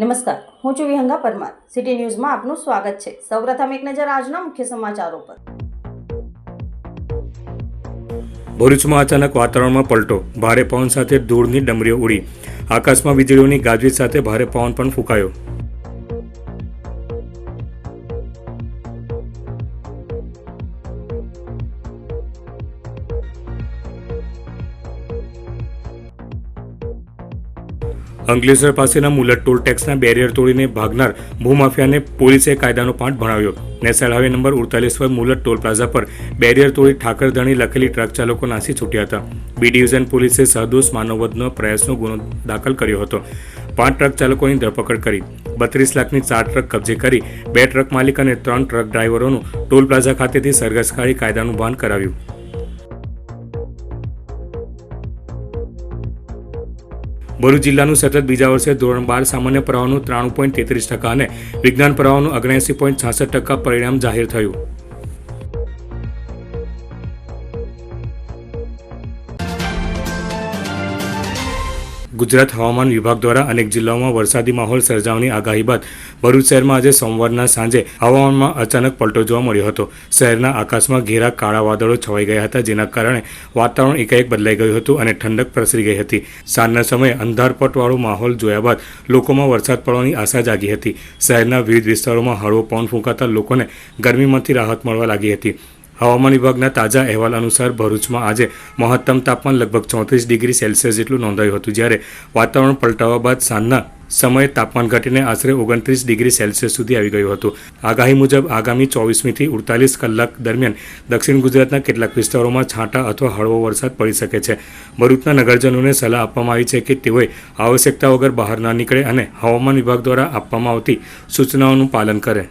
નમસ્કાર, હું છું વિહંગા પરમાર. સિટી ન્યૂઝમાં આપનું સ્વાગત છે. સૌપ્રથમ એક નજર આજના મુખ્ય સમાચારો પર. ભરૂચમાં અચાનક વાતાવરણમાં પલટો. ભારે પવન સાથે ધૂળની ડમરીઓ ઉડી. આકાશમાં વીજળીઓની ગાજવીજ સાથે ભારે પવન પણ ફૂંકાયો. અંકલેશ્વર પાસેના મુલત ટોલ ટેક્સના બેરિયર તોડીને ભાગનાર ભૂમાફિયાને પોલીસે કાયદાનો પાઠ ભણાવ્યો. નેશનલ હાઈવે નંબર ઉડતાલીસ પર મુલત ટોલ પ્લાઝા પર બેરિયર તોડી ઠાકરધણી લખેલી ટ્રક ચાલકો નાસી છૂટ્યા હતા. બી ડિવિઝન પોલીસે સહદોષ માનવવધનો પ્રયાસનો ગુનો દાખલ કર્યો હતો. પાંચ ટ્રક ચાલકોની ધરપકડ કરી. બત્રીસ લાખની ચાર ટ્રક કબજે કરી. બે ટ્રક માલિક અને ત્રણ ટ્રક ડ્રાઈવરોનું ટોલ પ્લાઝા ખાતેથી સરઘસ કાઢી કાયદાનું ભાન કરાવ્યું. ભરૂચ જિલ્લાનું સતત બીજા વર્ષે ધોરણ બાર સામાન્ય પ્રવાહનું ત્રાણું પોઈન્ટ તેત્રીસ ટકા અને વિજ્ઞાન પ્રવાહનું ઓગણ્યાસી પોઈન્ટ છાસઠ ટકા પરિણામ જાહેર થયું. ગુજરાત હવામાન વિભાગ દ્વારા અનેક જિલ્લાઓમાં વરસાદી માહોલ સર્જાવાની આગાહી બાદ ભરૂચ શહેરમાં આજે સોમવારના સાંજે હવામાનમાં અચાનક પલટો જોવા મળ્યો હતો. શહેરના આકાશમાં ઘેરા કાળા વાદળો છવાઈ ગયા હતા, જેના કારણે વાતાવરણ એકાએક બદલાઈ ગયું હતું અને ઠંડક પ્રસરી ગઈ હતી. સાંજના સમયે અંધારપટવાળો માહોલ જોયા બાદ લોકોમાં વરસાદ પડવાની આશા જાગી હતી. શહેરના વિવિધ વિસ્તારોમાં હળવો પવન ફૂંકાતા લોકોને ગરમીમાંથી રાહત મળવા લાગી હતી. હવામાન વિભાગના તાજા અહેવાલ અનુસાર ભરૂચમાં આજે મહત્તમ તાપમાન લગભગ ચોત્રીસ ડિગ્રી સેલ્સિયસ જેટલું નોંધાયું હતું. જ્યારે વાતાવરણ પલટાવા બાદ સાંજના સમયે તાપમાન ઘટીને આશરે ઓગણત્રીસ ડિગ્રી સેલ્સિયસ સુધી આવી ગયું હતું. આગાહી મુજબ આગામી ચોવીસમીથી ઉડતાલીસ કલાક દરમિયાન દક્ષિણ ગુજરાતના કેટલાક વિસ્તારોમાં છાંટા અથવા હળવો વરસાદ પડી શકે છે. ભરૂચના નગરજનોને સલાહ આપવામાં આવી છે કે તેઓએ આવશ્યકતા વગર બહાર ન નીકળે અને હવામાન વિભાગ દ્વારા આપવામાં આવતી સૂચનાઓનું પાલન કરે.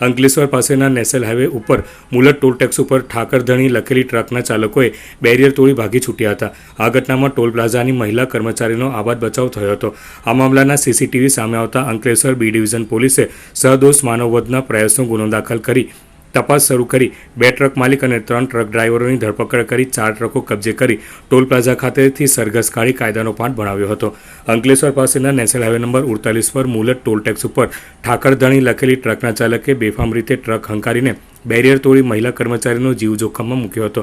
અંકલેશ્વર પાસેના નેશનલ હાઈવે ઉપર મુલટ ટોલ ટેક્સ ઉપર ઠાકરધણી લખેલી ટ્રકના ચાલકોએ બેરિયર તોડી ભાગી છૂટ્યા હતા. આ ઘટનામાં ટોલ પ્લાઝાની મહિલા કર્મચારીનો આબાદ બચાવ થયો હતો. આ મામલાના સીસીટીવી સામે આવતા અંકલેશ્વર બી ડિવિઝન પોલીસે સહદોષ માનવવધના પ્રયાસનો ગુનો દાખલ કરી તપાસ શરૂ કરી બે ટ્રક માલિક અને ત્રણ ટ્રક ડ્રાઈવરોની ધરપકડ કરી, ચાર ટ્રકો કબજે કરી. ટોલ પ્લાઝા ખાતેથી સરઘસ કાઢી કાયદાનો પાઠ ભણાવ્યો હતો. અંકલેશ્વર પાસેના નેશનલ હાઈવે નંબર ઉડતાલીસ પર મુલત ટોલ ટેક્સ ઉપર ઠાકરધણી લખેલી ટ્રકના ચાલકે બેફામ રીતે ટ્રક હંકારીને બેરિયર તોડી મહિલા કર્મચારીનો જીવ જોખમમાં મૂક્યો હતો.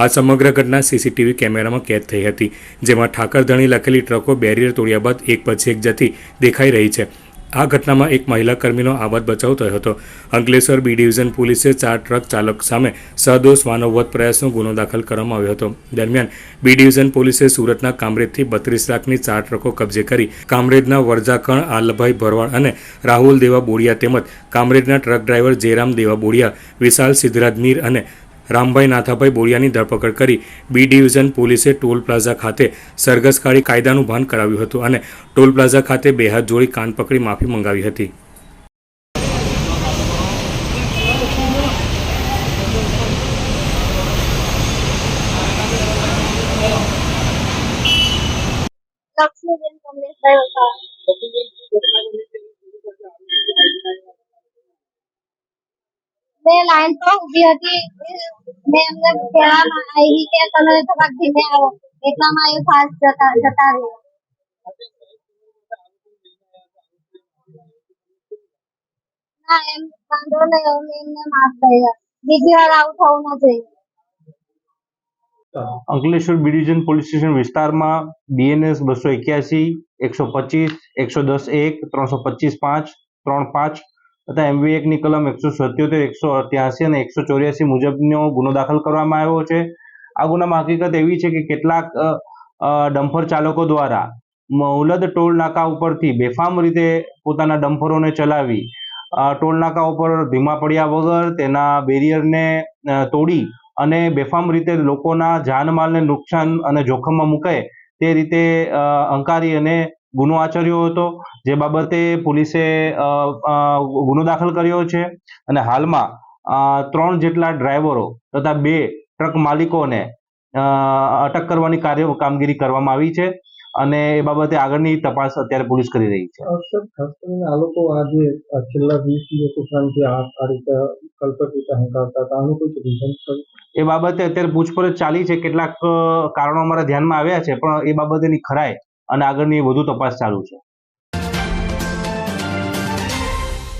આ સમગ્ર ઘટના સીસીટીવી કેમેરામાં કેદ થઈ હતી, જેમાં ઠાકરધણી લખેલી ટ્રકો બેરિયર તોડ્યા બાદ એક પછી એક જતી દેખાઈ રહી છે. આ ઘટનામાં એક મહિલા કર્મીનો આબાદ બચાવ થયો હતો. અંકલેશ્વર બી ડિવિઝન પોલીસે ચાર ટ્રક ચાલક સામે સહદોષ માનવવધ પ્રયાસનો ગુનો દાખલ કરવામાં આવ્યો હતો. દરમિયાન બી ડિવિઝન પોલીસે સુરતના કામરેજથી બત્રીસ લાખની ચાર ટ્રકો કબજે કરી કામરેજના વરજાકણ આલભાઈ ભરવાડ અને રાહુલ દેવા બોડિયા તેમજ કામરેજના ટ્રક ડ્રાઈવર જયરામ દેવા બોડિયા, વિશાલ સિદ્ધરાજ મીર અને રામભાઈ નાથાભાઈ બોરિયાની ધરપકડ કરી બી ડિવિઝન પોલીસે ટોલ પ્લાઝા ખાતે સરઘસકારી કાયદાનું ભાન કરાવ્યું હતું અને ટોલ પ્લાઝા ખાતે બે હાથ જોડી કાન પકડી માફી મંગાવી હતી. લક્ષ્મીબેન કમલેશભાઈ વસાવા. મેં લાઈન પર ઊભી હતી. મેં એમને કહેવામાં આવી કે તમે થોડાક ધીમે આવો. એટલામાં એ ફાસ્ટ જતા જતા રહ્યા. ના, એમ વાંધો નહીં, અમે એમને માફ કર્યા બીજી વાર આવું થવું ન જોઈએ. Ankleshwar B division police station વિસ્તારમાં બીએનએસ બસો એક્યાસી, એકસો પચીસ, એકસો દસ એક, ત્રણસો પચીસ પાંચ, ત્રણ પાંચ તથા એમવી એકની કલમ એકસો સત્યોતેર એકસો અઠ્યાસી અને એકસો ચોર્યાસી મુજબનો ગુનો દાખલ કરવામાં આવ્યો છે. આ ગુનામાં હકીકત એવી છે કે કેટલાક અ, ચાલકો દ્વારા મૌલદ ટોલ નાકા ઉપરથી બેફામ રીતે પોતાના ડમ્ફરોને ચલાવી ટોલ નાકા ઉપર ધીમા પડ્યા વગર તેના બેરિયરને તોડી અને બેફામ રીતે લોકોના જાનમાલને નુકસાન અને જોખમમાં મૂકે તે રીતે અંકારી અને ગુનો આચર્યો હતો જે બાબતે પોલીસે ગુનો દાખલ કર્યો છે. અને હાલમાં ત્રણ જેટલા ડ્રાઈવરો તથા બે ટ્રક માલિકોને અટક કરવાની કાર્ય કામગીરી કરવામાં આવી છે. અને એ બાબતે આગળની તપાસ અત્યારે પોલીસ કરી રહી છે. સર ખાસ કરીને આ લોકો આજે છેલ્લા વીસ દિવસ ઉપરાંત આ રીતે કલ્પક રીતે હંકારતા હતા. આનું કોઈ રીઝન એ બાબતે અત્યારે પૂછપરછ ચાલી છે. કેટલાક કારણો અમારા ધ્યાનમાં આવ્યા છે પણ એ બાબતેની ખરાઈ અને આગળની વધુ તપાસ ચાલુ છે.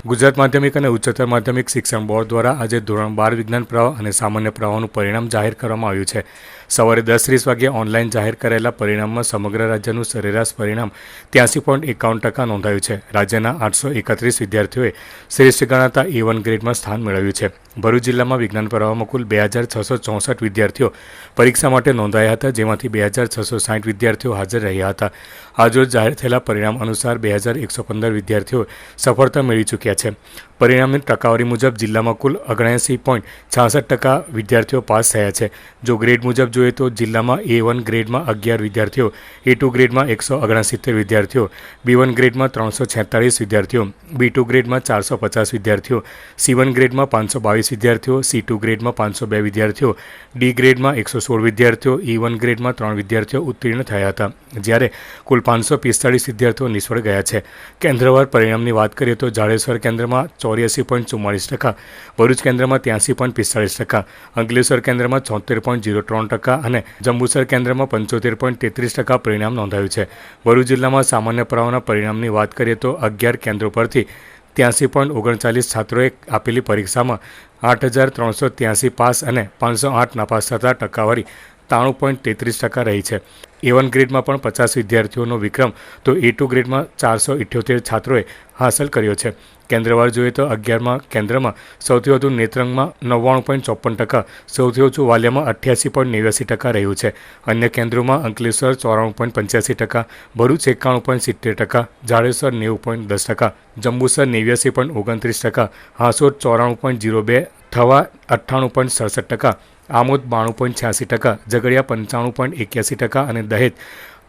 ગુજરાત માધ્યમિક અને ઉચ્ચતર માધ્યમિક શિક્ષણ બોર્ડ દ્વારા આજે ધોરણ બાર વિજ્ઞાન પ્રવાહ અને સામાન્ય પ્રવાહનું પરિણામ જાહેર કરવામાં આવ્યું છે. સવારે દસ ત્રીસ વાગ્યે ઓનલાઈન જાહેર કરેલા પરિણામમાં સમગ્ર રાજ્યનું સરેરાશ પરિણામ ત્યાંસી પોઈન્ટ એકાવન ટકા નોંધાયું છે. રાજ્યના આઠસો એકત્રીસ વિદ્યાર્થીઓએ શ્રેષ્ઠ ગણાતા એ વન ગ્રેડમાં સ્થાન મેળવ્યું છે. ભરૂચ જિલ્લામાં વિજ્ઞાન પ્રવાહમાં કુલ બે હજાર છસો ચોસઠ વિદ્યાર્થીઓ પરીક્ષા માટે નોંધાયા હતા, જેમાંથી બે હજાર છસો સાઠ વિદ્યાર્થીઓ હાજર રહ્યા હતા. આજરોજ જાહેર થયેલા પરિણામ અનુસાર બે હજાર એકસો પંદર વિદ્યાર્થીઓ સફળતા મેળવી ચૂક્યા છે. પરિણામની ટકાવારી મુજબ જિલ્લામાં કુલ ઓગણએંસી પોઈન્ટ છાસઠ ટકા વિદ્યાર્થીઓ પાસ થયા છે. જો ગ્રેડ મુજબ જોઈએ તો જિલ્લામાં એ વન ગ્રેડમાં અગિયાર વિદ્યાર્થીઓ એ ટુ ગ્રેડમાં એકસો ઓગણસિત્તેર વિદ્યાર્થીઓ બી વન ગ્રેડમાં ત્રણસો છેતાળીસ વિદ્યાર્થીઓ બી ટુ ગ્રેડમાં ચારસો પચાસ વિદ્યાર્થીઓ સી વન ગ્રેડમાં પાંચસો બાવીસ વિદ્યાર્થીઓ સી ટુ ગ્રેડમાં પાંચસો બે વિદ્યાર્થીઓ ડી ગ્રેડમાં એકસો સોળ વિદ્યાર્થીઓ ઈ વન ગ્રેડમાં ત્રણ વિદ્યાર્થીઓ ઉત્તીર્ણ થયા હતા. જ્યારે કુલ પાંચસો પિસ્તાળીસ વિદ્યાર્થીઓ નિષ્ફળ ગયા છે. કેન્દ્રવાર પરિણામની વાત કરીએ તો જાડેશ્વર કેન્દ્રમાં ચોર્યાસી પોઈન્ટ ચુમ્માળીસ ટકા, ભરૂચ કેન્દ્રમાં ત્યાંસી પોઈન્ટ પિસ્તાળીસ ટકા, અંકલેશ્વર કેન્દ્રમાં છોતેર પોઈન્ટ જીરો ત્રણ ટકા અને જંબુસર કેન્દ્રમાં પંચોતેર પોઈન્ટ તેત્રીસ ટકા પરિણામ નોંધાયું છે. ભરૂચ જિલ્લામાં સામાન્ય પ્રવાહના પરિણામની વાત કરીએ તો અગિયાર કેન્દ્રો પરથી ત્યાંસી પોઈન્ટ ઓગણચાલીસ છાત્રોએ આપેલી પરીક્ષામાં આઠ હજાર ત્રણસો ત્યાંસી પાસ અને પાંચસો આઠ નાપાસ થતાં ટકાવારી ત્રાણું પોઈન્ટ તેત્રીસ ટકા રહી છે. એ વન ગ્રેડમાં પણ પચાસ વિદ્યાર્થીઓનો વિક્રમ, તો એ ટુ ગ્રેડમાં ચારસો ઇઠ્યોતેર છાત્રોએ હાંસલ કર્યો છે. કેન્દ્રવાર જોઈએ તો અગિયારમાં કેન્દ્રમાં સૌથી વધુ નેત્રંગમાં નવ્વાણું પોઈન્ટ ચોપન ટકા, સૌથી ઓછું વાલિયામાં અઠ્યાસી પોઈન્ટ નેવ્યાસી ટકા રહ્યું છે. અન્ય કેન્દ્રોમાં અંકલેશ્વર ચોરાણું પોઈન્ટ પંચ્યાસી ટકા, ભરૂચ એકાણું પોઈન્ટ સિત્તેર ટકા જાડેસર નેવું પોઈન્ટ દસ ટકા, જંબુસર નેવ્યાસી પોઈન્ટ ઓગણત્રીસ ટકા, હાંસોદ ચોરાણું પોઈન્ટ જીરો બે, થવા અઠ્ઠાણું પોઈન્ટ સડસઠ ટકા આમોદ બાણું પોઈન્ટ છ્યાસી ટકા, ઝઘડિયા પંચાણું પોઈન્ટ એક્યાસી ટકા અને દહેજ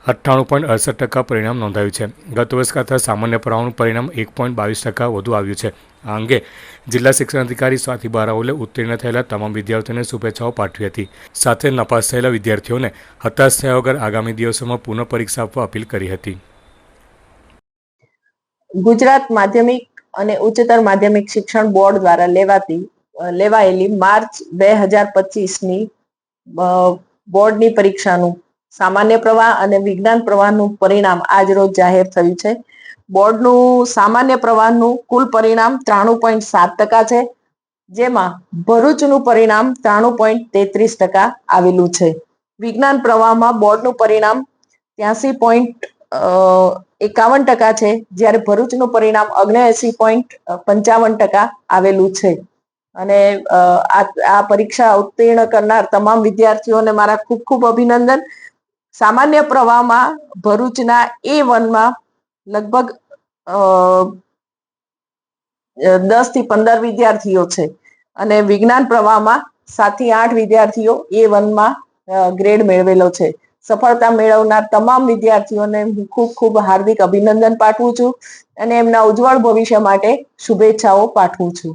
અઠ્ઠાણું પોઈન્ટ અડસઠ ટકા પરિણામ નોંધાયું છે. ગત વર્ષ કરતાં સામાન્ય પ્રવાહનું પરિણામ એક પોઈન્ટ બાવીસ ટકા વધુ આવ્યું છે. આ અંગે જિલ્લા શિક્ષણ અધિકારી સ્વાતિ બારાઓલે ઉત્તીર્ણ થયેલા તમામ વિદ્યાર્થીઓને શુભેચ્છાઓ પાઠવી હતી. સાથે નપાસ થયેલા વિદ્યાર્થીઓને હતાશ થયા વગર આગામી દિવસોમાં પુનઃ પરીક્ષા આપવા અપીલ કરી હતી. ગુજરાત માધ્યમિક અને ઉચ્ચતર માધ્યમિક શિક્ષણ બોર્ડ દ્વારા લેવાતી લેવાયેલી માર્ચ બે હજાર પચીસની બોર્ડની પરીક્ષાનું સામાન્ય પ્રવાહ અને વિજ્ઞાન પ્રવાહનું પરિણામ આજ રોજ જાહેર થયું છે. બોર્ડનું સામાન્ય પ્રવાહનું કુલ પરિણામ ત્રાણું પોઈન્ટ સાત ટકા છે, જેમાં ભરૂચનું પરિણામ ત્રાણું પોઈન્ટ તેત્રીસ ટકા આવેલું છે. વિજ્ઞાન પ્રવાહમાં બોર્ડનું પરિણામ ત્યાસી પોઈન્ટ એકાવન ટકા છે, જ્યારે ભરૂચનું પરિણામ ઓગણએસી પોઈન્ટ પંચાવન ટકા આવેલું છે. અને આ પરીક્ષા ઉત્તીર્ણ કરનાર તમામ વિદ્યાર્થીઓને મારા ખૂબ ખૂબ અભિનંદન. સામાન્ય પ્રવાહમાં ભરૂચના એ વનમાં લગભગ દસથી પંદર વિદ્યાર્થીઓ છે. અને વિજ્ઞાન પ્રવાહમાં સાતથી આઠ વિદ્યાર્થીઓ એ વનમાં ગ્રેડ મેળવેલો છે. સફળતા મેળવનાર તમામ વિદ્યાર્થીઓને હું ખૂબ ખૂબ હાર્દિક અભિનંદન પાઠવું છું. અને એમના ઉજ્જવળ ભવિષ્ય માટે શુભેચ્છાઓ પાઠવું છું.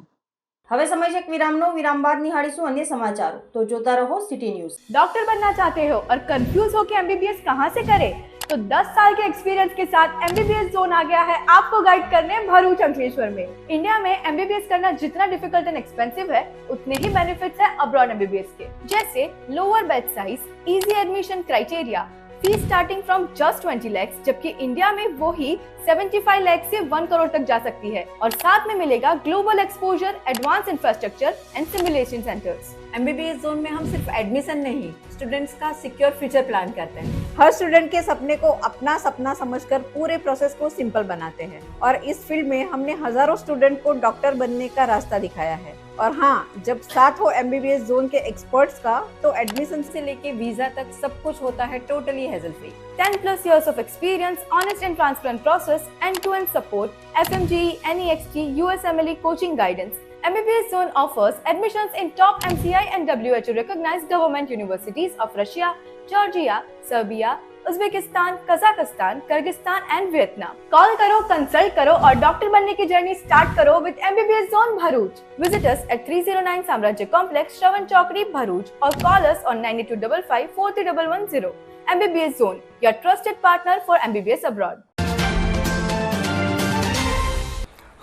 હવે સમય છે એક વિરામનો વિરામ બાદ નિહાળીશું અન્ય સમાચારો તો જોતા રહો સિટી ન્યૂઝ डॉक्टर बनना चाहते हो और कंफ्यूज हो कि एमबीबीएस कहाँ से करें तो 10 साल के एक्सपीरियंस के साथ एमबीबीएस जोन आ गया है आपको गाइड करने भरूच अंकलेश्वर में इंडिया में एमबीबीएस करना जितना डिफिकल्ट एंड एक्सपेंसिव है उतने ही बेनिफिट्स है अब्रॉड एमबीबीएस के जैसे lower bed size easy admission criteria fees starting from just 20 lakhs जबकि इंडिया में वो ही 75 लाख से 1 करोड़ तक जा सकती है। और साथ में मिलेगा global exposure advance infrastructure and simulation centres MBBS zone में हम सिर्फ़ एडमिशन नहीं स्टूडेंट्स का सिक्योर फ्यूचर प्लान करते हैं। हर स्टूडेंट के सपने को अपना सपना समझकर पूरे प्रोसेस को सिंपल बनाते हैं। और इस फ़ील्ड में हमने हज़ारों स्टूडेंट को डॉक्टर बनने का रास्ता दिखाया है। और हाँ जब साथ हो एम जोन के एक्सपर्ट्स का तो एडमिशन से लेके वीज़ा तक सब कुछ होता है totally hassle free ten plus years of experience honest and transparent process end to end support F M G N X T U S M L coaching guidance MBBS Zone offers admissions in top MCI and WHO recognized government universities of Russia Georgia Serbia Uzbekistan, Kazakhstan, Kyrgyzstan and Vietnam. Call करो consult करो और doctor बनने की journey start करो with MBBS zone Bharuch visitors at three zero nine Samrajya complex Shravan Chokdi Bharuch और call us on 9255 MBBS zone your trusted partner for MBBS abroad.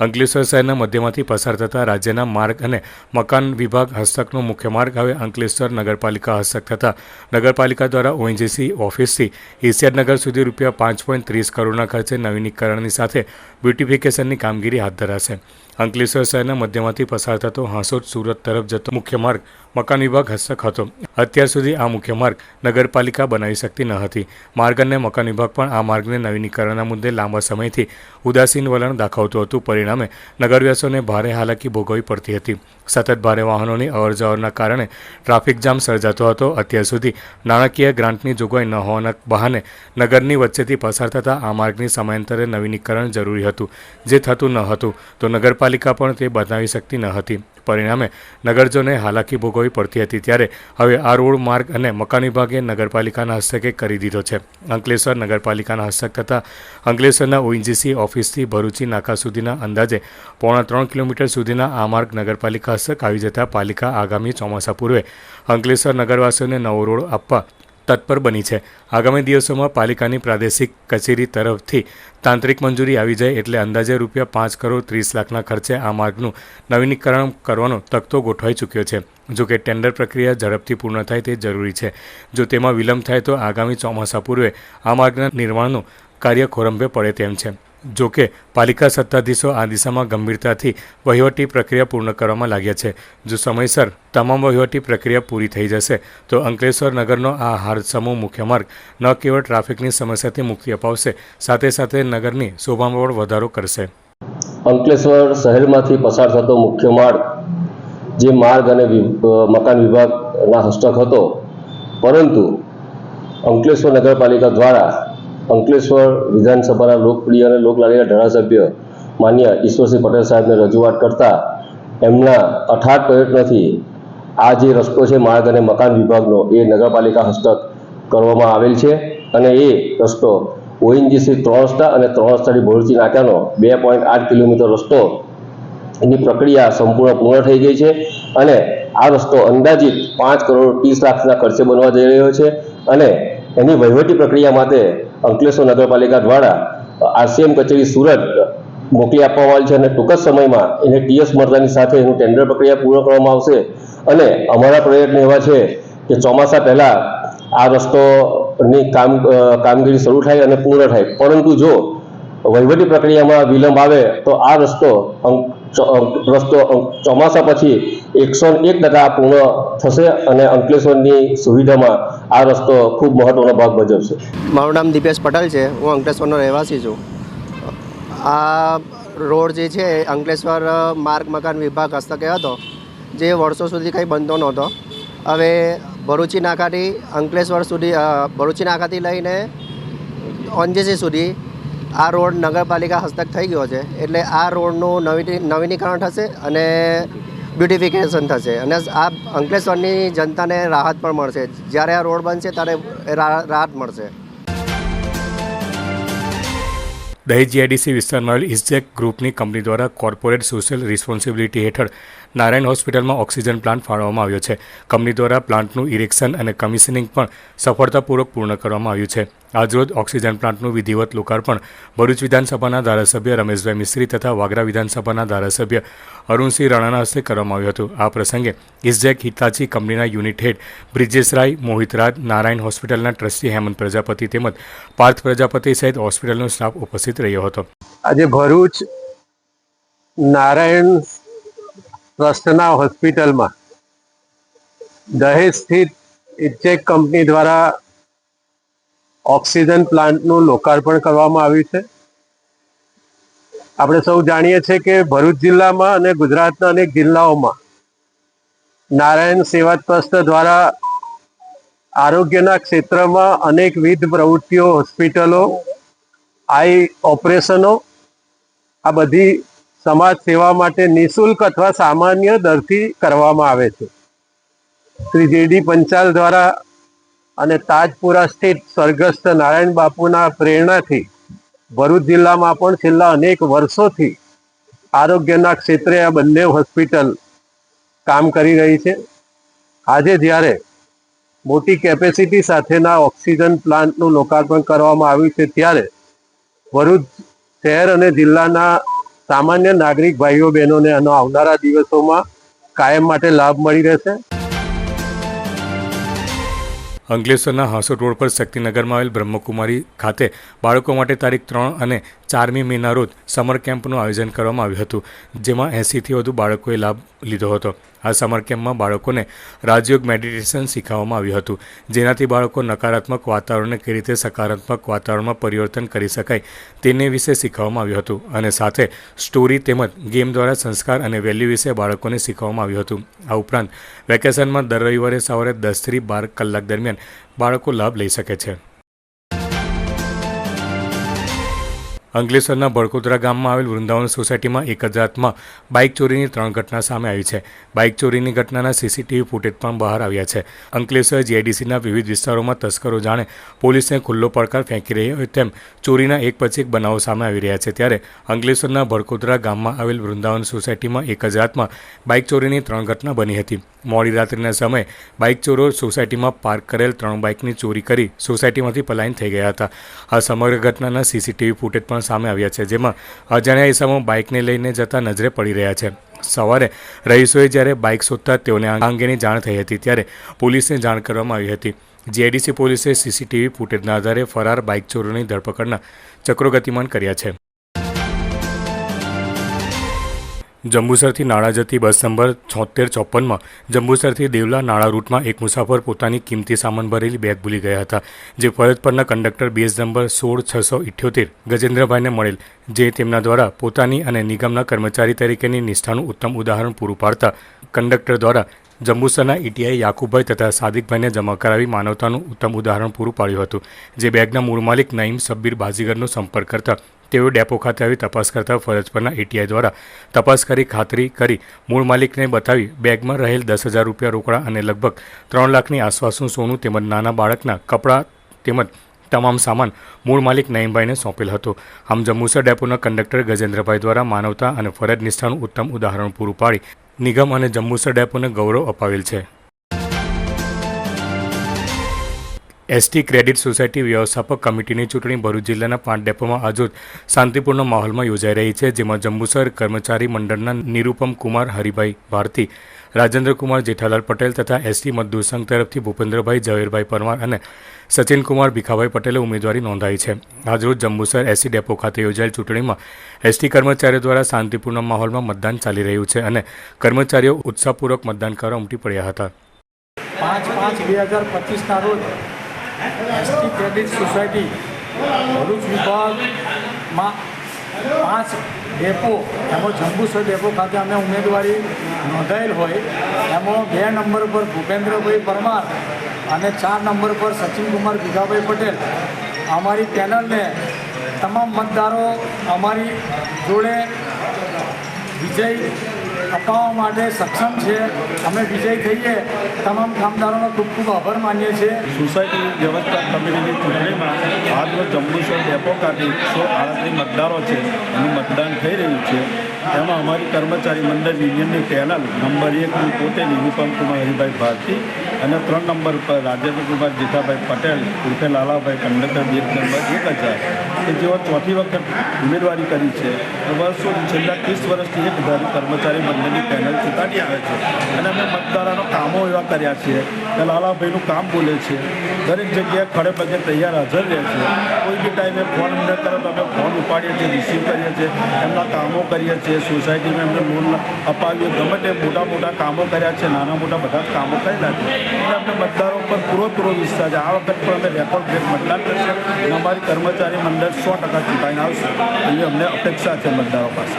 Ankleshwar શહેરના મધ્યમાંથી પસાર થતા રાજ્યના માર્ગ અને મકાન વિભાગ હસ્તકનો મુખ્ય માર્ગ હવે અંકલેશ્વર નગરપાલિકા હસ્તક થતાં નગરપાલિકા દ્વારા ઓએનજીસી ઓફિસથી એશિયાનગર સુધી રૂપિયા પાંચ પોઈન્ટ ત્રીસ કરોડના ખર્ચે નવીનીકરણની સાથે બ્યુટિફિકેશનની કામગીરી હાથ ધરાશે. અંકલેશ્વર શહેરના મધ્યમાંથી પસાર થતો હાંસોદ સુરત તરફ જતો મુખ્ય માર્ગ મકાન વિભાગ હસ્તક હતો. અત્યાર સુધી આ મુખ્ય માર્ગ નગરપાલિકા બનાવી શકતી ન હતી. માર્ગ અને મકાન વિભાગ પણ આ માર્ગને નવીનીકરણના મુદ્દે લાંબા સમયથી ઉદાસીન વલણ દાખવતું હતું. પરિણામે નગરવાસીઓને ભારે હાલાકી ભોગવવી પડતી હતી. સતત ભારે વાહનોની અવરજવરના કારણે ટ્રાફિક જામ સર્જાતો હતો. અત્યાર સુધી નાણાકીય ગ્રાન્ટની જોગવાઈ ન હોવાના બહાને નગરની વચ્ચેથી પસાર થતા આ માર્ગની સમયાંતરે નવીનીકરણ જરૂરી હતું, જે થતું ન હતું. તો નગરપાલિકા પણ તે બનાવી શકતી ન હતી. પરિણામે નગરજોને હાલાકી ભોગવવી પડતી હતી ત્યારે હવે આ રોડ માર્ગ અને મકાન વિભાગે નગરપાલિકાના હસ્તકે કરી દીધો છે. અંકલેશ્વર નગરપાલિકાના હસ્તક તથા અંકલેશ્વરના ઓએનજીસી ઓફિસથી ભરૂચી નાકા સુધીના અંદાજે પોણા ત્રણ કિલોમીટર સુધીના આ માર્ગ નગરપાલિકા હસ્તક આવી જતાં પાલિકા આગામી ચોમાસા પૂર્વે અંકલેશ્વર નગરવાસીઓને નવો રોડ આપવા તત્પર બની છે. આગામી દિવસોમાં પાલિકાની પ્રાદેશિક કચેરી તરફથી તાંત્રિક મંજૂરી આવી જાય એટલે અંદાજે રૂપિયા પાંચ કરોડ ત્રીસ લાખના ખર્ચે આ માર્ગનું નવીનીકરણ કરવાનો તખતો ગોઠવાઈ ચૂક્યો છે. જો કે ટેન્ડર પ્રક્રિયા ઝડપથી પૂર્ણ થાય તે જરૂરી છે. જો તેમાં વિલંબ થાય તો આગામી ચોમાસા પૂર્વે આ માર્ગના નિર્માણનું કાર્ય ખોરંભે પડે તેમ છે. જો કે પાલિકા સત્તાધીશો આ દિશામાં ગંભીરતાથી વહીવટી પ્રક્રિયા પૂર્ણ કરવામાં લાગ્યા છે. જો સમયસર તમામ વહીવટી પ્રક્રિયા પૂરી થઈ જશે, તો અંકલેશ્વર નગરનો આ હારસમૂહ મુખ્ય માર્ગ ન કેવળ ટ્રાફિકની સમસ્યાથી મુક્તિ અપાવશે, સાથે સાથે નગરની શોભામાં પણ વધારો કરશે. અંકલેશ્વર શહેરમાંથી પસાર થતો મુખ્ય માર્ગ, જે માર્ગ અને મકાન વિભાગના હસ્તક હતો, પરંતુ અંકલેશ્વર નગરપાલિકા દ્વારા અંકલેશ્વર વિધાનસભાના લોકપ્રિય અને લોકલાડીના ધારાસભ્ય માન્ય ઈશ્વરસિંહ પટેલ સાહેબને રજૂઆત કરતા એમના અથાગ પ્રયત્નથી આ જે રસ્તો છે, માર્ગ અને મકાન વિભાગનો, એ નગરપાલિકા હસ્તક કરવામાં આવેલ છે અને એ રસ્તો ઓએનજીસી ત્રણ રસ્તા અને ત્રણ રસ્તાથી ભરૂચી નાકાનો બે પોઈન્ટ આઠ કિલોમીટર રસ્તો એની પ્રક્રિયા સંપૂર્ણ પૂર્ણ થઈ ગઈ છે અને આ રસ્તો અંદાજિત પાંચ કરોડ ત્રીસ લાખના ખર્ચે બનવા જઈ રહ્યો છે અને એની વહીવટી પ્રક્રિયા માટે અંકલેશ્વર નગરપાલિકા દ્વારા આરસીએમ કચેરી સુરત મોકલી આપવામાં આવી છે અને ટૂંક જ સમયમાં એને ટીએસ મરદાની સાથે એનું ટેન્ડર પ્રક્રિયા પૂર્ણ કરવામાં આવશે. અને અમારા પ્રયત્ન એવા છે કે ચોમાસા પહેલાં આ રસ્તોની કામ કામગીરી શરૂ થાય અને પૂર્ણ થાય. પરંતુ જો વહીવટી પ્રક્રિયામાં વિલંબ આવે તો આ રસ્તો રસ્તો ચોમાસા પછી એકસો એક ટકા પૂર્ણ થશે અને અંકલેશ્વરની સુવિધામાં આ રસ્તો ખૂબ મહત્વનો ભાગ ભજવશે. મારું નામ દિપેશ પટેલ છે. હું અંકલેશ્વરનો રહેવાસી છું. આ રોડ જે છે, અંકલેશ્વર માર્ગ મકાન વિભાગ હસ્તકે હતો. જે વર્ષો સુધી કંઈ બનતો નહોતો. હવે ભરૂચી નાકાથી અંકલેશ્વર સુધી ભરૂચી નાકાથી લઈને ઓનજીસી સુધી આ રોડ નગરપાલિકા હસ્તક થઈ ગયો છે. એટલે આ રોડનું નવી નવીનીકરણ થશે અને બ્યુટિફિકેશન થશે. અને આ અંકલેશ્વરની જનતાને રાહત પણ મળશે. જ્યારે આ રોડ બનશે ત્યારે રાહત મળશે. દહેજ જીઆઈડીસી વિસ્તારમાં આવેલ ઇઝેક ગ્રુપની કંપની દ્વારા કોર્પોરેટ સોશિયલ રિસ્પોન્સિબિલિટી હેઠળ નારાયણ હોસ્પિટલમાં ઓક્સિજન પ્લાન્ટ ફાળવવામાં આવ્યો છે. કંપની દ્વારા પ્લાન્ટનું ઇરેક્શન અને કમિશનિંગ પણ સફળતાપૂર્વક પૂર્ણ કરવામાં આવ્યું છે. આજરોજ ઓક્સિજન પ્લાન્ટનું વિધિવત લોકાર્પણ ભરૂચ વિધાનસભાના ધારાસભ્ય રમેશભાઈ મિસ્ત્રી તથા વાગરા વિધાનસભાના ધારાસભ્ય અરુણસિંહ રાણાના હસ્તે કરવામાં આવ્યું હતું. આ પ્રસંગે ઇઝેક હિતાચી કંપનીના યુનિટ હેડ બ્રિજેશ રાય, મોહિત નારાયણ હોસ્પિટલના ટ્રસ્ટી હેમંત પ્રજાપતિ તેમજ પાર્થ પ્રજાપતિ સહિત હોસ્પિટલનો સ્ટાફ ઉપસ્થિત રહ્યો હતો. આજે ભરૂચ નારાયણ ટ્રસ્ટના હોસ્પિટલમાં. દહેજ સ્થિત ઇચેક કંપની દ્વારા ઓક્સિજન પ્લાન્ટનું લોકાર્પણ કરવામાં આવ્યું છે. આપણે સૌ જાણીએ છીએ કે ભરૂચ જિલ્લામાં અને ગુજરાતના અનેક જિલ્લાઓમાં નારાયણ સેવા ટ્રસ્ટ દ્વારા આરોગ્યના ક્ષેત્રમાં અનેકવિધ પ્રવૃત્તિઓ, હોસ્પિટલો, આઈ ઓપરેશનો, આ બધી સમાજ સેવા માટે નિઃશુલ્ક અથવા સામાન્ય દરથી કરવામાં આવે છે. શ્રી જેડી પંચાલ દ્વારા અને તાજપુરા સ્થિત સ્વર્ગસ્થ નારાયણ બાપુના પ્રેરણાથી ભરૂચ જિલ્લામાં પણ છેલ્લા અનેક વર્ષોથી આરોગ્યના ક્ષેત્રે આ બંને હોસ્પિટલ કામ કરી રહી છે. આજે જ્યારે મોટી કેપેસિટી સાથેના ઓક્સિજન પ્લાન્ટનું લોકાર્પણ કરવામાં આવ્યું છે, ત્યારે ભરૂચ શહેર અને જિલ્લાના સામાન્ય નાગરિક ભાઈઓ બહેનોને આનો આવનારા દિવસોમાં કાયમ માટે લાભ મળી રહેશે. અંકલેશ્વરના હાંસોટ રોડ પર શક્તિનગરમાં આવેલ બ્રહ્મકુમારી ખાતે બાળકો માટે તારીખ ત્રણ અને ચારમી મેના રોજ સમર કેમ્પનું આયોજન કરવામાં આવ્યું હતું, જેમાં એંસીથી વધુ બાળકોએ લાભ લીધો હતો. આ સમર કેમ્પમાં બાળકોને રાજયોગ મેડિટેશન શીખવવામાં આવ્યું હતું, જેનાથી બાળકો નકારાત્મક વાતાવરણને કઈ રીતે સકારાત્મક વાતાવરણમાં પરિવર્તન કરી શકાય તેને વિશે શીખવવામાં આવ્યું હતું અને સાથે સ્ટોરી તેમજ ગેમ દ્વારા સંસ્કાર અને વેલ્યુ વિશે બાળકોને શીખવવામાં આવ્યું હતું. આ ઉપરાંત વેકેશનમાં દર રવિવારે સવારે દસથી બાર કલાક દરમિયાન બાળકો લાભ લઈ શકે છે. અંકલેશ્વરના ભડકોદરા ગામમાં આવેલ વૃંદાવન સોસાયટીમાં એક જ રાતમાં બાઇક ચોરીની ત્રણ ઘટના સામે આવી છે. બાઇક ચોરીની ઘટનાના સીસીટીવી ફૂટેજ પણ બહાર આવ્યા છે. અંકલેશ્વર જીઆઈડીસીના વિવિધ વિસ્તારોમાં તસ્કરો જાણે પોલીસને ખુલ્લો પડકાર ફેંકી રહ્યો હોય તેમ ચોરીના એક પછી એક બનાવો સામે આવી રહ્યા છે. ત્યારે અંકલેશ્વરના ભડકોદરા ગામમાં આવેલ વૃંદાવન સોસાયટીમાં એક જ રાતમાં બાઇક ચોરીની ત્રણ ઘટના બની હતી. મોડી રાત્રિના સમયે બાઇક ચોરો સોસાયટીમાં પાર્ક કરેલ ત્રણ બાઇકની ચોરી કરી સોસાયટીમાંથી પલાયન થઈ ગયા હતા. આ સમગ્ર ઘટનાના સીસીટીવી ફૂટેજ પણ સામે આવ્યા છે, જેમાં અજાણ્યા ઇસમો બાઇકને લઈને જતા નજરે પડી રહ્યા છે. સવારે રહીશોએ જ્યારે બાઇક શોધતા તેઓને આ અંગેની જાણ થઈ હતી, ત્યારે પોલીસને જાણ કરવામાં આવી હતી. જીઆઈડીસી પોલીસે સીસીટીવી ફૂટેજના આધારે ફરાર બાઇક ચોરોની ધરપકડના ચક્રો ગતિમાન કર્યા છે. જંબુસરથી નાળા જતી બસ નંબર છોતેર ચોપનમાં જંબુસરથી દેવલા નાળા રૂટમાં એક મુસાફર પોતાની કિંમતી સામાન ભરેલી બેગ ભૂલી ગયા હતા, જે ફરજ પરના કંડક્ટર બેઝ નંબર સોળ છસો ઇઠ્યોતેર ગજેન્દ્રભાઈને મળેલ, જે તેમના દ્વારા પોતાની અને નિગમના કર્મચારી તરીકેની નિષ્ઠાનું ઉત્તમ ઉદાહરણ પૂરું પાડતા કંડક્ટર દ્વારા જંબુસરના ઈટીઆઈ યાકુબભાઈ તથા સાદિકભાઈને જમા કરાવી માનવતાનું ઉત્તમ ઉદાહરણ પૂરું પાડ્યું હતું, જે બેગના મૂળ માલિક નઈમ સબ્બીર બાજીગરનો સંપર્ક કરતા તેઓ ડેપો ખાતે આવી તપાસ કરતા ફરજ પરના એટીઆઈ દ્વારા તપાસ કરી ખાતરી કરી મૂળ માલિકને બતાવી બેગમાં રહેલ દસ હજાર રૂપિયા રોકડા અને લગભગ ત્રણ લાખની આસપાસનું સોનું તેમજ નાના બાળકના કપડાં તેમજ તમામ સામાન મૂળ માલિક નઈમભાઈને સોંપેલ હતો. આમ જંબુસર ડેપોના કંડક્ટર ગજેન્દ્રભાઈ દ્વારા માનવતા અને ફરજ નિષ્ઠાનું ઉત્તમ ઉદાહરણ પૂરું પાડી નિગમ અને જંબુસર ડેપોને ગૌરવ અપાવેલ છે. એસટી ક્રેડિટ સોસાયટી વ્યવસ્થાપક કમિટીની ચૂંટણી ભરૂચ જિલ્લાના પાંચ ડેપોમાં આજરોજ શાંતિપૂર્ણ માહોલમાં યોજાઈ રહી છે, જેમાં જંબુસર કર્મચારી મંડળના નિરૂપમ કુમાર હરિભાઈ ભારતી રાજેન્દ્રકુમાર જેઠાલાલ પટેલ તથા એસટી મજદૂર સંઘ તરફથી ભૂપેન્દ્રભાઈ ઝવેરભાઈ પરમાર અને સચિનકુમાર ભીખાભાઈ પટેલે ઉમેદવારી નોંધાઈ છે. આજરોજ જંબુસર એસટી ડેપો ખાતે યોજાયેલ ચૂંટણીમાં એસટી કર્મચારીઓ દ્વારા શાંતિપૂર્ણ માહોલમાં મતદાન ચાલી રહ્યું છે અને કર્મચારીઓ ઉત્સાહપૂર્વક મતદાન કરવા ઉમટી પડ્યા હતા. પાંચ પાંચ બે હજાર પચીસના રોજ એસટી ક્રેડિટ સોસાયટી ભરૂચ વિભાગમાં પાંચ ડેપો, એમાં જંબુસર ડેપો ખાતે અમે ઉમેદવારી નોંધાયેલ હોય. એમાં બે નંબર પર ભૂપેન્દ્રભાઈ પરમાર અને ચાર નંબર પર સચિનકુમાર ભીગાભાઈ પટેલ. અમારી પેનલને તમામ મતદારો અમારી જોડે વિજય અપાવવા માટે સક્ષમ છે. અમે વિજય થઈએ. તમામ કામદારોનો ખૂબ ખૂબ આભાર માનીએ છીએ. સોસાયટી વ્યવસ્થા કમિટીની ચૂંટણીમાં આજનો જંબુસર ડેપો કાઢી સો આડત્રીસ મતદારો છે. એનું મતદાન થઈ રહ્યું છે. એમાં અમારી કર્મચારી મંડળ યુનિયનની પેનલ નંબર એકની પોતે નિરૂપમકુમાર હરિભાઈ ભારતી અને ત્રણ નંબર પર રાજેન્દ્ર કુમાર જેઠાભાઈ પટેલ, ઉર્ફે લાલાભાઈ કંડક્ટર બેગ નંબર એક હજાર. કે જેઓ ચોથી વખત ઉમેદવારી કરી છે વર્ષો છેલ્લા ત્રીસ વર્ષથી એક કર્મચારી મંડળની પેનલ ચૂંટાડી આવે છે. અને અમે મતદારોનો કામો એવા કર્યા છે કે લાલાભાઈનું કામ બોલે છે, દરેક જગ્યાએ ખડે પગે તૈયાર હાજર રહે છે. કોઈ બી ટાઈમે ફોન ન કરો તો અમે ફોન ઉપાડીએ છીએ રિસીવ કરીએ છીએ, એમના કામો કરીએ છીએ. સોસાયટીમાં એમને લોન અપાવીએ ગમે તે મોટા મોટા કામો કર્યા છે, નાના મોટા બધા જ કામો કરેલા છે, એટલે અમને મતદારો પર પૂરો પૂરો વિશ્વાસ છે. આ વખત પણ અમે રેકોર્ડ બ્રેક મતદાન કરશે. અને અમારી કર્મચારી મંડળ સો ટકા ચૂંટાઈને આવશે. એવી અમને અપેક્ષા છે મતદારો પાસે.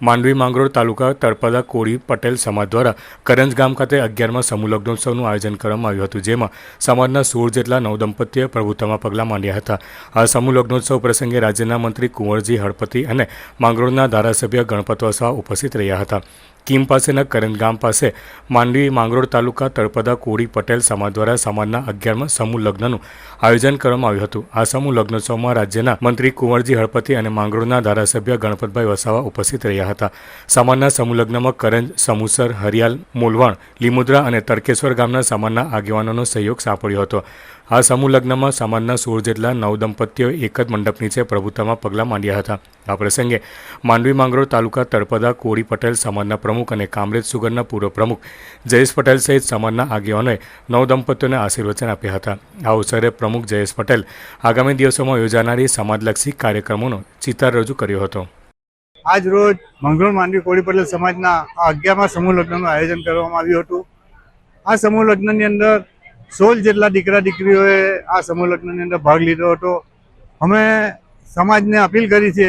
માંડવી માંગરોળ તાલુકા તળપદા કોળી પટેલ સમાજ દ્વારા કરંજ ગામ ખાતે અગિયારમાં સમૂહ લગ્નોત્સવનું આયોજન કરવામાં આવ્યું હતું, જેમાં સમાજના સોળ જેટલા નવદંપતીએ પ્રભુત્વમાં પગલાં માંડ્યા હતા. આ સમૂહ લગ્નોત્સવ પ્રસંગે રાજ્યના મંત્રી કુંવરજી હળપતિ અને માંગરોળના ધારાસભ્ય ગણપત વસાવા ઉપસ્થિત રહ્યા હતા. કીમ પાસેના કરંજ ગામ પાસે. માંડવી, માંગરોળ તાલુકા તળપદા, કોળી, પટેલ સમાજ દ્વારા સમાજના અગિયારમાં સમૂહ લગ્નનું આયોજન કરવામાં આવ્યું હતું. આ સમૂહ લગ્નોત્સવમાં રાજ્યના મંત્રી કુંવરજી હળપતિ અને માંગરોળના ધારાસભ્ય ગણપતભાઈ વસાવા ઉપસ્થિત રહ્યા હતા. સમાજના સમૂહ લગ્નમાં કરંજ સમુસર, હરિયાલ, મોલવાણ, લીમુદ્રા અને તરકેશ્વર ગામના સમાજના આગેવાનોનો સહયોગ સાંપડ્યો હતો. આ સમૂહ લગ્નમાં સમાજના સોળ જેટલા નવદંપતીઓ એક જ મંડપ નીચે પ્રભુતામાં પગલાં માંડ્યા હતા. આ પ્રસંગે માંડવી માંગરોળ તાલુકા તળપદા કોળી પટેલ સમાજના પ્રમુખ અને કામરેજ સુગરના પૂર્વ પ્રમુખ જયેશ પટેલ સહિત સમાજના આગેવાનોએ નવદંપતીઓને આશીર્વચન આપ્યા હતા. આ અવસરે પ્રમુખ જયેશ પટેલ આગામી દિવસોમાં યોજાનારી સમાજલક્ષી કાર્યક્રમોનો ચિતાર રજૂ કર્યો હતો. આજ રોજ મંગળોળ માંડવી કોળી પટેલ સમાજના આ અગિયારમાં સમૂહ લગ્નનું આયોજન કરવામાં આવ્યું હતું. આ સમૂહ લગ્નની અંદર સોળ જેટલા દીકરા દીકરીઓએ આ સમૂહ લગ્નની અંદર ભાગ લીધો હતો. અમે સમાજને અપીલ કરી છે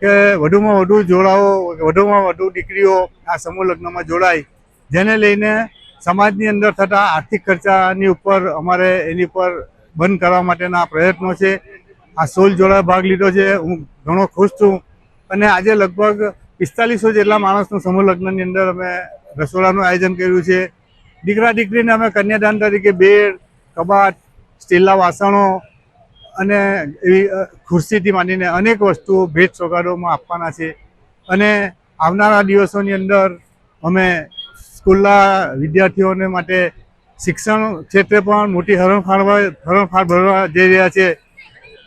કે વધુમાં વધુ જોડાઓ, વધુમાં વધુ દીકરીઓ આ સમૂહ લગ્નમાં જોડાય. જેને લઈને સમાજની અંદર થતા આર્થિક ખર્ચાની ઉપર અમારે એની ઉપર બંધ કરવા માટેના પ્રયત્નો છે. આ સોલ જોડાએ ભાગ લીધો છે. હું ઘણો ખુશ છું. અને આજે લગભગ પિસ્તાલીસો જેટલા માણસનું સમૂહ લગ્નની અંદર અમે રસોડાનું આયોજન કર્યું છે. દીકરા દીકરીને અમે કન્યાદાન તરીકે બેડ કબાટ, સ્ટીલના વાસણો અને એવી ખુરશીથી માંડીને અનેક વસ્તુઓ ભેટ સોગાદોમાં આપવાના છે. અને આવનારા દિવસોની અંદર અમે સ્કૂલના વિદ્યાર્થીઓને માટે શિક્ષણ ક્ષેત્રે પણ મોટી હરણફાળ હરણફાળ ભરવા જઈ રહ્યા છે.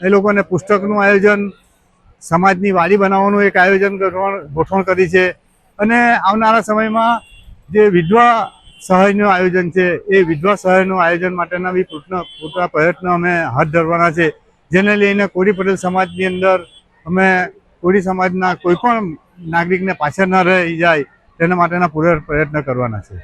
એ લોકોને પુસ્તકનું આયોજન, સમાજની વાડી બનાવવાનું એક આયોજન ગોઠવણ કરી છે. અને આવનારા સમયમાં જે વિધવા સહાયનું આયોજન છે. એ વિધવા સહાયનું આયોજન માટેના બી પૂરતા પ્રયત્નો અમે હાથ ધરવાના છે. જેને લઈને કોળી પટેલ સમાજની અંદર અમે કોળી સમાજના કોઈ પણ નાગરિકને પાછળ ન રહી જાય તેના માટેના પૂરા પ્રયત્ન કરવાના છે.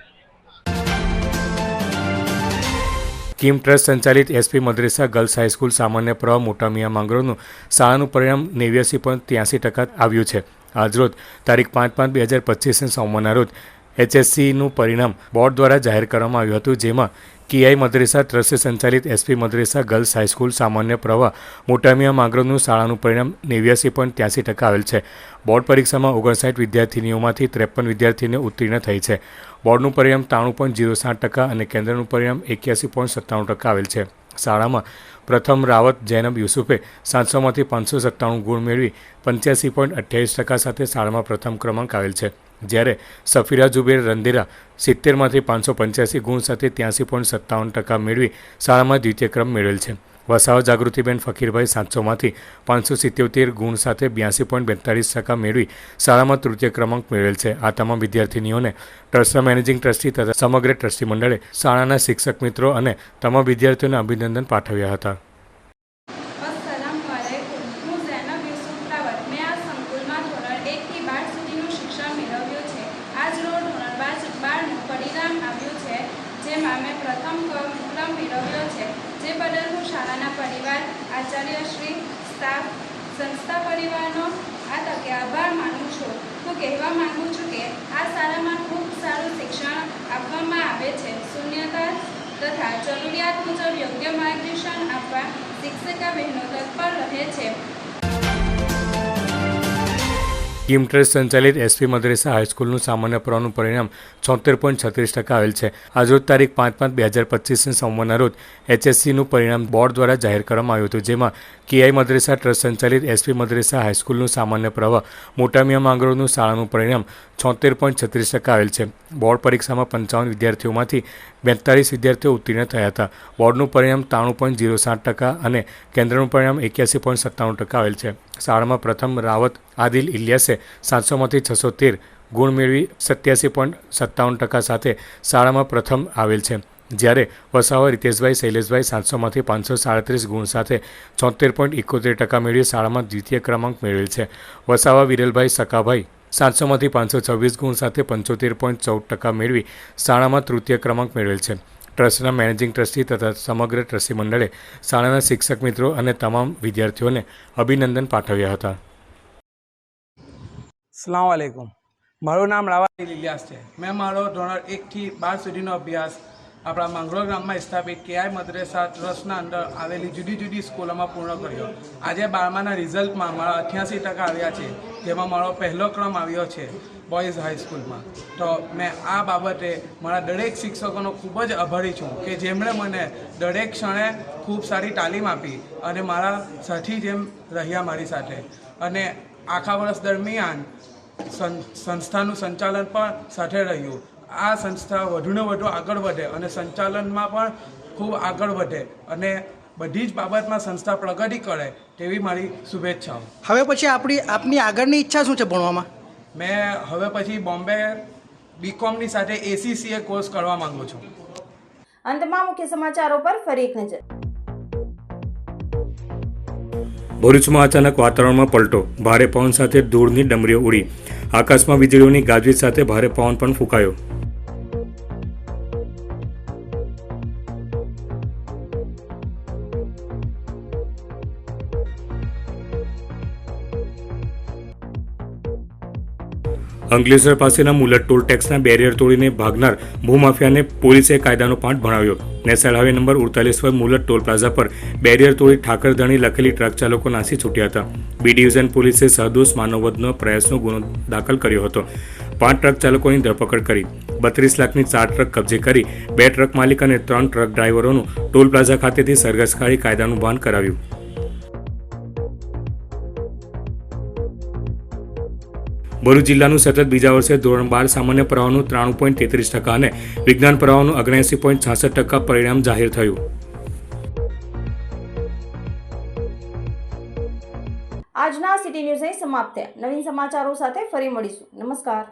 કિમ ટ્રસ્ટ સંચાલિત SP Madresa girls high school સામાન્ય પ્રવાહ મોટા મિયા માંગરોળનું શાળાનું પરિણામ નેવ્યાસી પોઈન્ટ ત્યાંસી ટકા આવ્યું છે. આજરોજ તારીખ પાંચ પાંચ બે હજાર પચીસને સોમવારના રોજ એચએસસીનું પરિણામ બોર્ડ દ્વારા જાહેર કરવામાં આવ્યું હતું, જેમાં કેઆઈ મદ્રેસા ટ્રસ્ટ સંચાલિત SP Madresa girls high school સામાન્ય પ્રવાહ મોટામિયા માંગરોળનું શાળાનું પરિણામ નેવ્યાસી પોઈન્ટ ત્યાસી ટકા આવેલ છે. બોર્ડ પરીક્ષામાં ઓગણસાઠ વિદ્યાર્થીનીઓમાંથી ત્રેપન વિદ્યાર્થીને ઉત્તીર્ણ થઈ છે. બોર્ડનું પરિણામ ત્રાણું પોઈન્ટ જીરો સાત ટકા અને કેન્દ્રનું પરિણામ એક્યાસી પોઈન્ટ સત્તાણું ટકા આવેલ છે. શાળામાં. પ્રથમ રાવત જૈનબ યુસુફે સાતસોમાંથી પાંચસો સત્તાણું ગુણ મેળવી પંચ્યાસી પોઈન્ટ અઠ્યાવીસ ટકા સાથે શાળામાં પ્રથમ ક્રમાંક આવેલ છે. જ્યારે સફીરા જુબેર રંધેરા સિત્તેરમાંથી પાંચસો પંચ્યાસી ગુણ સાથે ત્યાંસી પોઈન્ટ સત્તાવન ટકા મેળવી શાળામાં દ્વિતીય ક્રમ મેળવેલ છે. વસાવા જાગૃતિબેન ફકીરભાઈ સાતસોમાંથી પાંચસો સિત્યોતેર ગુણ સાથે બ્યાસી પોઈન્ટ બેતાળીસ ટકા મેળવી શાળામાં તૃતીય ક્રમાંક મેળવેલ છે. આ તમામ વિદ્યાર્થીનીઓને ટ્રસ્ટના મેનેજિંગ ટ્રસ્ટી તથા સમગ્ર ટ્રસ્ટી મંડળે શાળાના શિક્ષક મિત્રો અને તમામ વિદ્યાર્થીઓને અભિનંદન પાઠવ્યા હતા. જેમાં મેં પ્રથમ ક્રમ મેળવ્યો છે. જે બદલ હું શાળાના પરિવાર આચાર્યશ્રી સ્ટાફ, સંસ્થા પરિવારનો આ તકે આભાર માનું છું. હું કહેવા માંગુ છું કે આ શાળામાં ખૂબ સારું શિક્ષણ આપવામાં આવે છે. શૂન્યતા તથા જરૂરિયાત મુજબ યોગ્ય માર્ગદર્શન આપવા શિક્ષિકા બહેનો તત્પર રહે છે. કિમ ટ્રસ્ટ સંચાલિત એસપી મદ્રેસા હાઈસ્કૂલનું સામાન્ય પ્રવાહનું પરિણામ છોતેર પોઈન્ટ છત્રીસ ટકા આવેલ છે. આજરોજ તારીખ પાંચ પાંચ બે હજાર પચીસને સોમવારના રોજ એચએસસીનું પરિણામ બોર્ડ દ્વારા જાહેર કરવામાં આવ્યું હતું, જેમાં કેઆઈ મદ્રેસા ટ્રસ્ટ સંચાલિત એસપી મદ્રેસા હાઈસ્કૂલનું સામાન્ય પ્રવાહ મોટામિયા માંગરોળનું શાળાનું પરિણામ છોતેર પોઈન્ટ છત્રીસ ટકા આવેલ છે. બોર્ડ પરીક્ષામાં પંચાવન વિદ્યાર્થીઓમાંથી બેતાળીસ વિદ્યાર્થીઓ ઉત્તીર્ણ થયા હતા. બોર્ડનું પરિણામ ત્રાણું પોઈન્ટ ઝીરો સાત ટકા અને કેન્દ્રનું પરિણામ એક્યાસી પોઈન્ટ સત્તાણું ટકા આવેલ છે. શાળામાં પ્રથમ રાવત આદિલ ઇલિયાસે સાતસોમાંથી છસો તેર ગુણ મેળવી સત્યાસી પોઈન્ટ સત્તાવન ટકા સાથે શાળામાં પ્રથમ આવેલ છે. જ્યારે વસાવા રીતેશભાઈ શૈલેષભાઈ સાતસોમાંથી પાંચસો સાડત્રીસ ગુણ સાથે છોતેર પોઈન્ટ એકોતેર ટકા મેળવી શાળામાં દ્વિતીય ક્રમાંક મેળવેલ છે. વસાવા વિરલભાઈ સકાભાઈ સાતસોમાંથી પાંચસો છવ્વીસ ગુણ સાથે પંચોતેર પોઈન્ટ ચૌદ ટકા મેળવી શાળામાં તૃતીય ક્રમાંક મેળવેલ છે. ટ્રસ્ટના મેનેજિંગ ટ્રસ્ટી તથા સમગ્ર ટ્રસ્ટી મંડળે શાળાના શિક્ષક મિત્રો અને તમામ વિદ્યાર્થીઓને અભિનંદન પાઠવ્યા હતા. સલામ આલેકુમ મારું નામ રાવા ઇલિયાસ છે. મેં મારો ધોરણ એકથી બાર સુધીનો અભ્યાસ આપણા માંગરોળ ગામમાં સ્થાપિત કેઆઈ મદ્રેસા ટ્રસ્ટના અંદર આવેલી જુદી જુદી સ્કૂલોમાં પૂર્ણ કર્યો. આજે બારમાના રિઝલ્ટમાં મારા અઠ્યાસી ટકા આવ્યા છે, જેમાં મારો પહેલો ક્રમ આવ્યો છે બોયઝ હાઈસ્કૂલમાં તો મેં આ બાબતે મારા દરેક શિક્ષકોનો ખૂબ જ આભારી છું કે જેમણે મને દરેક ક્ષણે ખૂબ સારી તાલીમ આપી અને મારા સાથી જેમ રહ્યા મારી સાથે. અને આખા વર્ષ દરમિયાન સંસ્થાનું સંચાલન પણ સાથે રહ્યું. આ સંસ્થા વધુને વધુ આગળ વધે અને સંચાલનમાં પણ ખૂબ આગળ વધે અને બધી જ બાબતમાં સંસ્થા પ્રગતિ કરે તેવી મારી શુભેચ્છાઓ. હવે પછી આપણી આપની આગળની ઈચ્છા શું છે ભણવામાં? મેં હવે પછી બોમ્બે બીકોમની સાથે એસીસીએ કોર્સ કરવા માંગુ છું. અંતમાં મુખ્ય સમાચારો પર ફરી એક નજર. ભરૂચમાં અચાનક વાતાવરણમાં પલટો. ભારે પવન સાથે ધૂળની ડમરીઓ ઉડી. આકાશમાં વીજળીઓની ગાજવીજ સાથે ભારે પવન પણ ફૂંકાયો. અંકલેશ્વર પાસેના મુલત ટોલ ટેક્સના બેરિયર તોડીને ભાગનાર ભૂમાફિયાને પોલીસે કાયદાનો પાઠ ભણાવ્યો. નેશનલ હાઈવે નંબર ઉડતાલીસ પર મુલત ટોલ પ્લાઝા પર બેરિયર તોડી ઠાકરધણી લખેલી ટ્રક ચાલકો નાસી છૂટ્યા હતા. બી ડિવિઝન પોલીસે સહદોષ માનવવધનો પ્રયાસનો ગુનો દાખલ કર્યો હતો. પાંચ ટ્રક ચાલકોની ધરપકડ કરી. બત્રીસ લાખની ચાર ટ્રક કબજે કરી. બે ટ્રક માલિક અને ત્રણ ટ્રક ડ્રાઈવરોનું ટોલ પ્લાઝા ખાતેથી સરઘસ કાઢી કાયદાનું ભાન કરાવ્યું. ભરૂચ જિલ્લાનું સતત બીજા વર્ષે ધોરણ બાર સામાન્ય પ્રવાહનું ત્રાણું પોઈન્ટ તેત્રીસ ટકા અને વિજ્ઞાન પ્રવાહનું ઓગણ્યાસી પોઈન્ટ છાસઠ ટકા પરિણામ જાહેર થયું. આજના સિટી ન્યૂઝ અહીં સમાપ્ત થયા. નવીન સમાચારો સાથે ફરી મળીશું. નમસ્કાર.